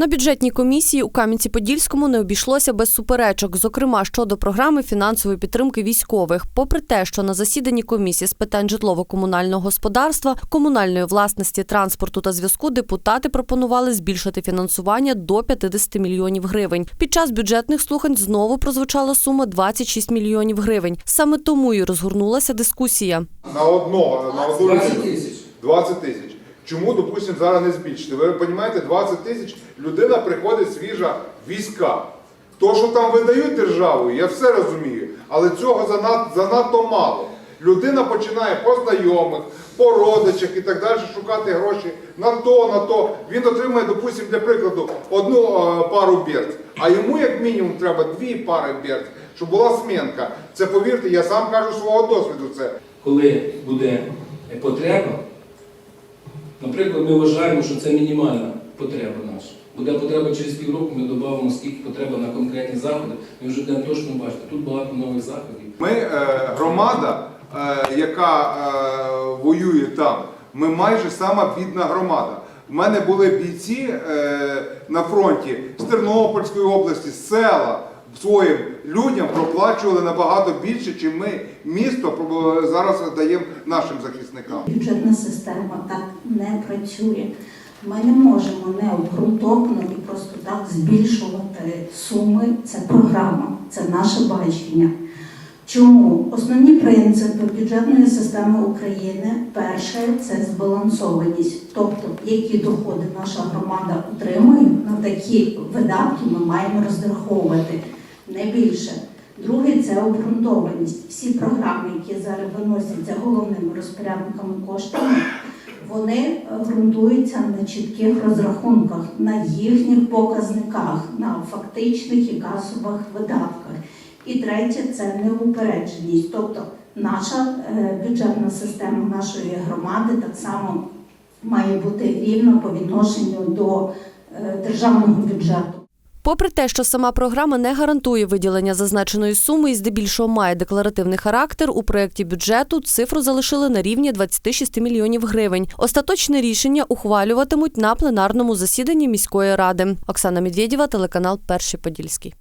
На бюджетній комісії у Кам'янці-Подільському не обійшлося без суперечок, зокрема щодо програми фінансової підтримки військових. Попри те, що на засіданні комісії з питань житлово-комунального господарства, комунальної власності, транспорту та зв'язку депутати пропонували збільшити фінансування до 50 мільйонів гривень. Під час бюджетних слухань знову прозвучала сума 26 мільйонів гривень. Саме тому і розгорнулася дискусія. На одного, на одну 20 людину. тисяч. 20 тисяч. Чому, допустимо, зараз не збільшити? Ви розумієте, 20 тисяч людина приходить свіжа війська. То, що там видають державою, я все розумію, але цього занадто, занадто мало. Людина починає по знайомих, по родичах і так далі шукати гроші на то, на то. Він отримує, допустимо, для прикладу, одну е, пару берц, а йому як мінімум треба дві пари берц, щоб була смінка. Це повірте, я сам кажу свого досвіду це. Коли буде потреба, наприклад, ми вважаємо, що це мінімальна потреба наша. Буде потреба через півроку, ми додамо, скільки потреба на конкретні заходи. Ми вже будемо точно бачити. Тут багато нових заходів. Ми е, громада, е, яка е, воює там, ми майже сама бідна громада. У мене були бійці на фронті з Тернопільської області, з села. Своїм людям проплачували набагато більше, ніж ми місто зараз даємо нашим захисникам. Бюджетна система так не працює. Ми не можемо необґрунтовано і просто так збільшувати суми. Це програма, це наше бачення. Чому основні принципи бюджетної системи України перше це збалансованість, тобто які доходи наша громада отримує, на такі видатки ми маємо розраховувати не більше. Друге це обґрунтованість. Всі програми, які зараз виносяться головними розпорядниками коштами, вони е, ґрунтуються на чітких розрахунках, на їхніх показниках, на фактичних і касових видатках. І третє це неупередженість. Тобто наша е, бюджетна система нашої громади так само має бути рівна по відношенню до е, державного бюджету. Попри те, що сама програма не гарантує виділення зазначеної суми і здебільшого має декларативний характер, у проєкті бюджету цифру залишили на рівні 26 мільйонів гривень. Остаточне рішення ухвалюватимуть на пленарному засіданні міської ради. Оксана Медведєва, телеканал Перший Подільський.